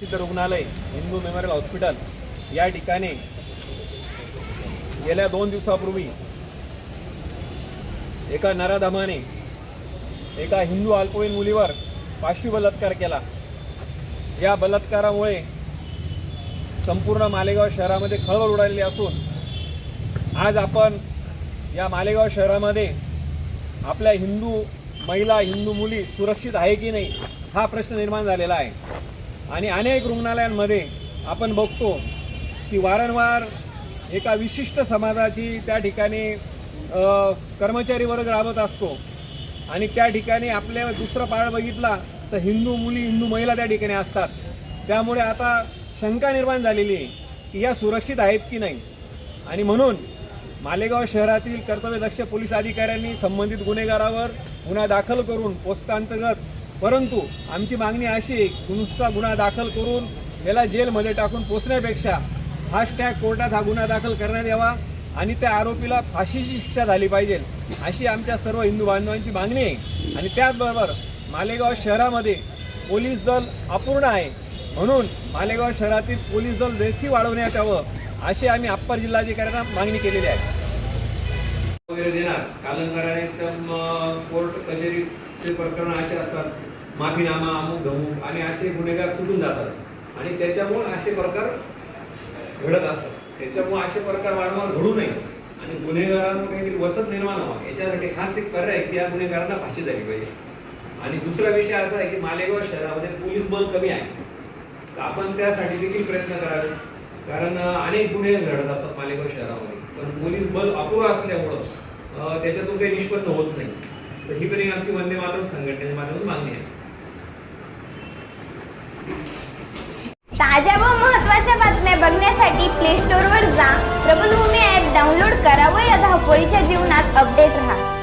सिद्ध रुग्णालय Hindu memorial hospital या ठिकाणी गेल्या दोन दिवसापूर्वी एका नराधमाने एका हिंदू अल्पवयीन मुलीवर पाशवी बलात्कार केला. या बलात्कारामुळे संपूर्ण मालेगाव शहरामध्ये खळबळ उडालेली असून आज आपण या मालेगाव शहरामध्ये आपल्या हिंदू महिला हिंदू मुली सुरक्षित आहे की नाही हा प्रश्न निर्माण झालेला आहे. आणि अनेक रुग्णालयांमध्ये आपण बघतो की वारंवार एका विशिष्ट समाजाची त्या ठिकाणी कर्मचारी वर्ग राबत असतो. आणि त्या ठिकाणी आपल्या दुसरा पाळ बघितला तर हिंदू मुली हिंदू महिला त्या ठिकाणी असतात. त्यामुळे आता शंका निर्माण झालेली आहे की या सुरक्षित आहेत की नाही? आणि म्हणून मालेगाव शहरातील कर्तव्यदक्ष पोलीस अधिकाऱ्यांनी संबंधित गुन्हेगारावर गुन्हा दाखल करून पोस्टांतर्गत परंतु आमची मागणी अशी आहे नुसता गुन्हा दाखल करून याला जेलमध्ये टाकून पोचण्यापेक्षा फास्टॅग कोर्टात हा गुन्हा दाखल करण्यात यावा आणि त्या आरोपीला फाशीची शिक्षा झाली पाहिजे अशी आमच्या सर्व हिंदू बांधवांची मागणी आहे. आणि त्याचबरोबर मालेगाव शहरामध्ये पोलीस दल अपूर्ण आहे. म्हणून मालेगाव शहरातील पोलीस दल देखील वाढवण्यात यावं अशी आम्ही अप्पर जिल्हाधिकाऱ्यांना मागणी केलेली आहे. वगैरे देणार. कालंकाराने एकदम कोर्ट कचेरीचे प्रकरण असे असतात. माफीनामा अमुक धमुक आणि असे गुन्हेगार सुटून जातात. आणि त्याच्यामुळे असे प्रकार घडत असतात. त्याच्यामुळे असे प्रकार वारंवार घडू नये. आणि गुन्हेगारांवर काहीतरी वचक निर्माण व्हावा. याच्यासाठी हाच एक पर्याय आहे की या गुन्हेगारांना फाशी झाली पाहिजे. आणि दुसरा विषय असा आहे की मालेगाव शहरामध्ये पोलीस बल कमी आहे. तर आपण त्यासाठी देखील प्रयत्न करावे. कारण अनेक गुन्हे घडत असतात मालेगाव शहरामध्ये. पण पोलीस बल अपुरा असल्यामुळं त्याच्यातून काही निष्पन्न होत नाही. तर ही पण एक आमची वंदे मातरम संघटनेच्या माध्यमातून मागणी आहे. ताज्या व महत्त्वाच्या बातम्या बघण्यासाठी प्ले स्टोअरवर जा. प्रबलभूमी ॲप डाउनलोड करा व या धावपळीच्या जीवनात अपडेट राहा.